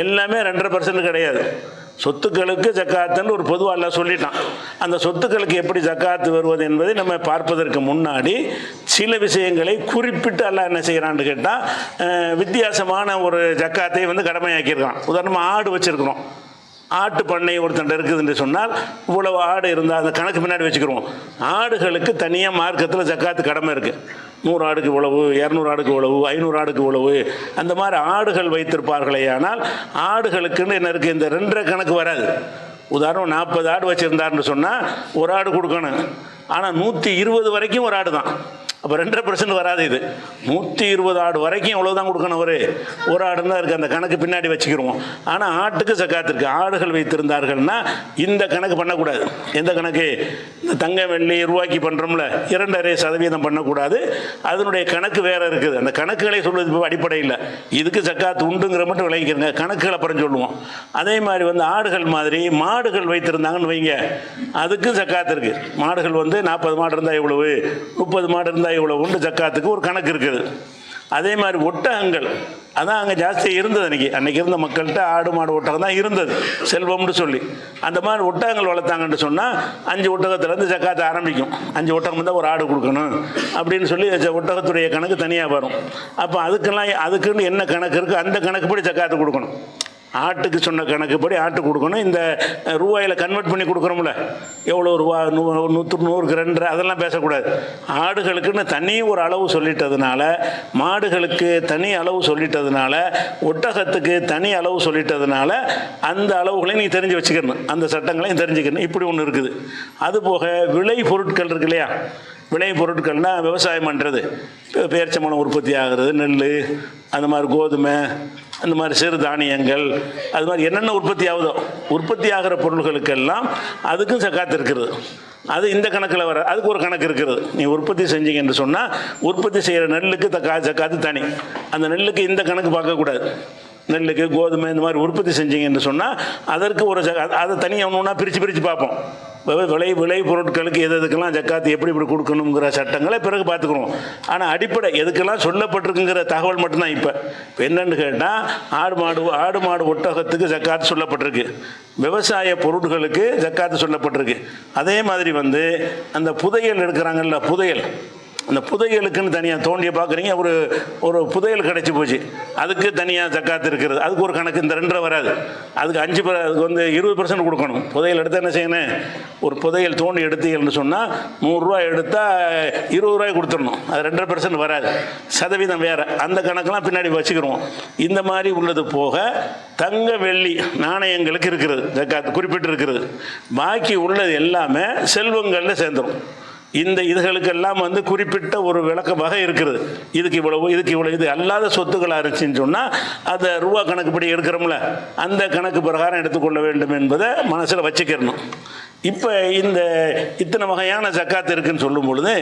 எல்லாமே ரெண்டரை பர்சன்ட் கிடையாது. சொத்துக்களுக்கு ஜக்காத்துன்னு ஒரு பொதுவாக எல்லாம் சொல்லிட்டான். அந்த சொத்துக்களுக்கு எப்படி ஜக்காத்து வருவது என்பதை நம்ம பார்ப்பதற்கு முன்னாடி சில விஷயங்களை குறிப்பிட்டு அல்லாஹ் என்ன செய்கிறான்னு கேட்டால் வித்தியாசமான ஒரு ஜக்காத்தை வந்து கடமையாக்கியிருக்கான். உதாரணமாக ஆடு வச்சுருக்கிறோம். ஆட்டு பண்ணை ஒருத்தன் இருக்குதுன்னு சொன்னால் இவ்வளவு ஆடு இருந்தால் அந்த கணக்கு பின்னாடி வச்சுக்கிறோம் ஆடுகளுக்கு தனியாக மார்க்கத்தில் ஜக்காத்து கடமை இருக்குது நூறு ஆடுக்கு உழவு இரநூறு ஆடுக்கு உழவு ஐநூறு ஆடுக்கு உழவு அந்த மாதிரி ஆடுகள் வைத்திருப்பார்களே ஆனால் ஆடுகளுக்குன்னு என்ன இருக்குது இந்த ரெண்டரை கணக்கு வராது. உதாரணம் நாற்பது ஆடு வச்சுருந்தாருன்னு சொன்னால் ஒரு ஆடு கொடுக்கணும். ஆனால் நூற்றி இருபது வரைக்கும் ஒரு ஆடு தான் அப்போ ரெண்டரை பர்சன்ட் வராது இது. நூற்றி இருபது ஆடு வரைக்கும் எவ்வளோதான் கொடுக்கணும் ஒரு ஒரு ஆடு தான் இருக்குது அந்த கணக்கு பின்னாடி வச்சுக்கிடுவோம் ஆனால் ஆட்டுக்கு சக்காத்து இருக்குது ஆடுகள் வைத்திருந்தார்கள்னா இந்த கணக்கு பண்ணக்கூடாது. எந்த கணக்கு? இந்த தங்க வெள்ளி ரூபாய்க்கு பண்ணுறோம்ல இரண்டரை சதவீதம் பண்ணக்கூடாது. அதனுடைய கணக்கு வேறு இருக்குது. அந்த கணக்குகளை சொல்வது இப்போ அடிப்படையில் இதுக்கு சக்காத்து உண்டுங்கிற மட்டும் விளைவிக்கிறங்க கணக்குகள் அப்புறம் சொல்லுவோம். அதே மாதிரி வந்து ஆடுகள் மாதிரி மாடுகள் வைத்திருந்தாங்கன்னு வைங்க. அதுக்கும் சக்காத்து இருக்குது மாடுகள் வந்து நாற்பது மாடு இருந்தால் இவ்வளவு முப்பது மாடு இருந்தால் இவ்வளோ உண்டு ஜக்காத்துக்கு ஒரு கணக்கு இருக்குது. அதே மாதிரி ஒட்டகங்கள் அதான் அங்கே ஜாஸ்தியாக இருந்தது அன்றைக்கி அன்றைக்கி இருந்த மக்கள்கிட்ட ஆடு மாடு ஒட்டகம் தான் இருந்தது செல்வம்னு சொல்லி. அந்த மாதிரி ஒட்டகங்கள் வளர்த்தாங்கன்னு சொன்னால் அஞ்சு ஒட்டகத்துலேருந்து ஜக்காத்து ஆரம்பிக்கும். அஞ்சு ஒட்டகம் தான் ஒரு ஆடு கொடுக்கணும் அப்படின்னு சொல்லி ஒட்டகத்துடைய கணக்கு தனியாக வரும். அப்போ அதுக்கெல்லாம் அதுக்குன்னு என்ன கணக்கு இருக்குது அந்த கணக்குப்படி ஜக்காத்து கொடுக்கணும். ஆட்டுக்கு சொன்ன கணக்குப்படி ஆட்டு கொடுக்கணும். இந்த ரூபாயில் கன்வெர்ட் பண்ணி கொடுக்குறோம்ல. எவ்வளோ ரூபா நூ நூற்று நூறுக்கு ரெண்டு அதெல்லாம் பேசக்கூடாது. ஆடுகளுக்குன்னு தனி ஒரு அளவு சொல்லிட்டதுனால மாடுகளுக்கு தனி அளவு சொல்லிட்டதுனால ஒட்டகத்துக்கு தனி அளவு சொல்லிட்டதுனால அந்த அளவுகளையும் நீ தெரிஞ்சு வச்சுக்கணும். அந்த சட்டங்களையும் தெரிஞ்சுக்கணும். இப்படி ஒன்று இருக்குது. அதுபோக விளை பொருட்கள் இருக்கு இல்லையா? விளை பொருட்கள்னால் விவசாயம் பண்ணுறது பேரிச்சம்பழம் உற்பத்தி ஆகிறது நெல் அந்த மாதிரி கோதுமை அந்த மாதிரி சிறு தானியங்கள் அது மாதிரி என்னென்ன உற்பத்தி ஆகுதோ உற்பத்தி ஆகிற பொருள்களுக்கெல்லாம் அதுக்கும் சக்காத்து இருக்கிறது அது இந்த கணக்கில் வர அதுக்கு ஒரு கணக்கு இருக்கிறது நீ உற்பத்தி செஞ்சீங்க என்று சொன்னால் உற்பத்தி செய்கிற நெல்லுக்கு தக்கா சக்காத்து தனி. அந்த நெல்லுக்கு இந்த கணக்கு பார்க்கக்கூடாது. நெல்லுக்கு கோதுமை இந்த மாதிரி உற்பத்தி செஞ்சீங்கன்னு சொன்னால் அதற்கு ஒரு அதை தனியாக ஒன்று ஒன்றா பிரித்து பிரித்து பார்ப்போம். விளை- விளை பொருட்களுக்கு எது எதுக்கெல்லாம் ஜக்காத்து எப்படி இப்படி கொடுக்கணுங்கிற சட்டங்களை பிறகு பார்த்துக்குறோம். ஆனால் அடிப்படை எதுக்கெல்லாம் சொல்லப்பட்டிருக்குங்கிற தகவல் மட்டும்தான் இப்போ. இப்போ கேட்டால் ஆடு மாடு ஆடு மாடு ஒட்டகத்துக்கு ஜக்காத்து சொல்லப்பட்டிருக்கு. விவசாய பொருட்களுக்கு ஜக்காத்து சொல்லப்பட்டிருக்கு. அதே மாதிரி வந்து அந்த புதையல் எடுக்கிறாங்கல்ல புதையல். அந்த புதையலுக்குன்னு தனியாக தோண்டிய பார்க்குறீங்க ஒரு ஒரு புதையல் கிடச்சி போச்சு. அதுக்கு தனியாக ஜக்காத்து இருக்கிறது. அதுக்கு ஒரு கணக்கு இந்த ரெண்டரை வராது. அதுக்கு அஞ்சு அதுக்கு வந்து இருபது பர்சன்ட் கொடுக்கணும். புதையல் எடுத்தால் என்ன செய்யணும்? ஒரு புதையல் தோண்டி எடுத்தீங்கன்னு சொன்னால் நூறுரூவா எடுத்தால் இருபது ரூபாய் கொடுத்துடணும். அது ரெண்டரை பர்சன்ட் வராது. சதவீதம் வேறு. அந்த கணக்கெலாம் பின்னாடி வச்சுக்கிறோம் இந்த மாதிரி உள்ளது போக தங்க வெள்ளி நாணயங்களுக்கு இருக்கிறது ஜக்காத்து குறிப்பிட்டு இருக்கிறது பாக்கி உள்ளது எல்லாமே செல்வங்களில் சேர்ந்துடும் இந்த இதுகளுக்கெல்லாம் வந்து குறிப்பிட்ட ஒரு விளக்க வகை இருக்குது. இதுக்கு இவ்வளவு இதுக்கு இவ்வளவு இது அல்லாத சொத்துக்களாக இருந்துச்சுன்னு சொன்னால் அதை ரூபா கணக்குப்படி எடுக்கிறோம்ல அந்த கணக்கு பிரகாரம் எடுத்துக்கொள்ள வேண்டும் என்பதை மனசில் வச்சுக்கிறணும். இப்போ இந்த இத்தனை வகையான ஜக்காத்து இருக்குன்னு சொல்லும் பொழுது